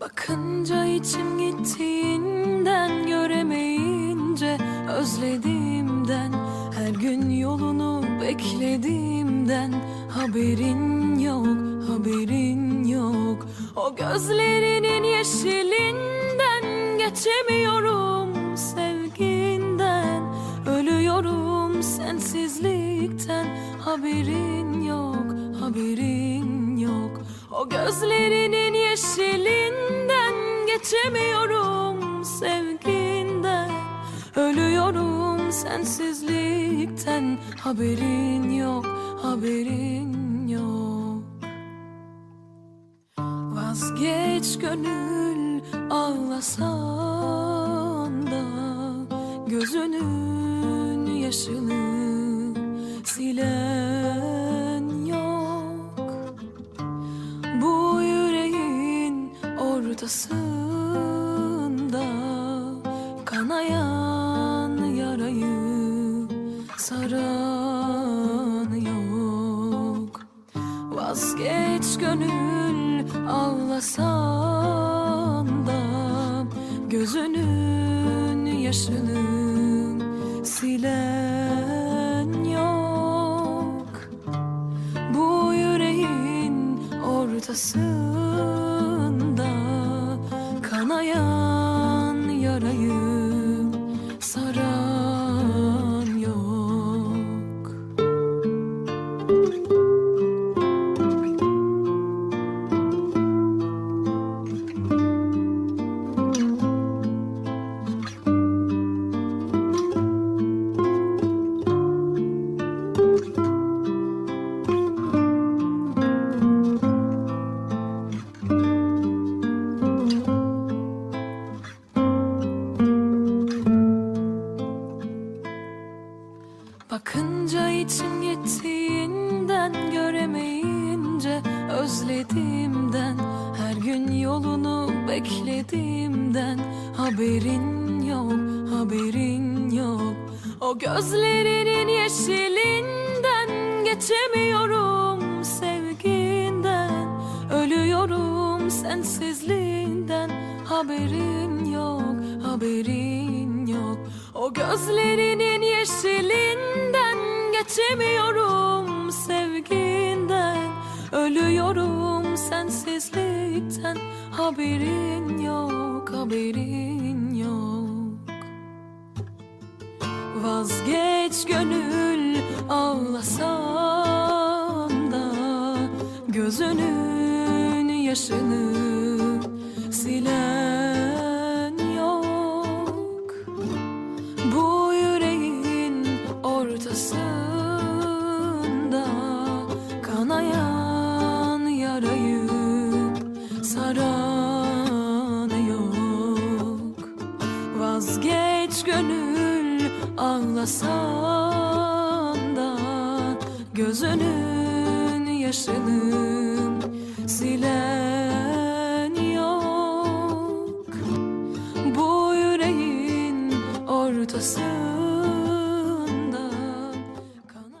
Bakınca içim gittiğinden göremeyince özlediğimden her gün yolunu beklediğimden haberin yok haberin yok. O gözlerinin yeşilinden geçemiyorum sensizlikten haberin yok haberin yok. O gözlerinin yeşilinden geçemiyorum sevginden. Ölüyorum sensizlikten haberin yok haberin yok. Vazgeç gönül ağlasan da Gözünün yaşını silen yok. Bu yüreğin ortasında Kanayan yarayı saran yok. Vazgeç gönül ağlasan da Gözünün yaşını silen yok. Bu yüreğin ortasında Bakınca içim gittiğinden göremeyince özlediğimden her gün yolunu beklediğimden haberin yok haberin yok. O gözlerinin yeşilinden geçemiyorum sevginden ölüyorum sensizliğinden haberin yok haberin yok. O gözlerinin yeşilinden geçemiyorum sevginden. Ölüyorum sensizlikten. Haberin yok haberin yok. Vazgeç gönül ağlasan da Gözünün yaşını silen yok. Bu yüreğin ortasında kanayan yarayı saran yok. Vazgeç gönül ağlasan da Gözünün yaşını silen yok. Bu yüreğin ortasında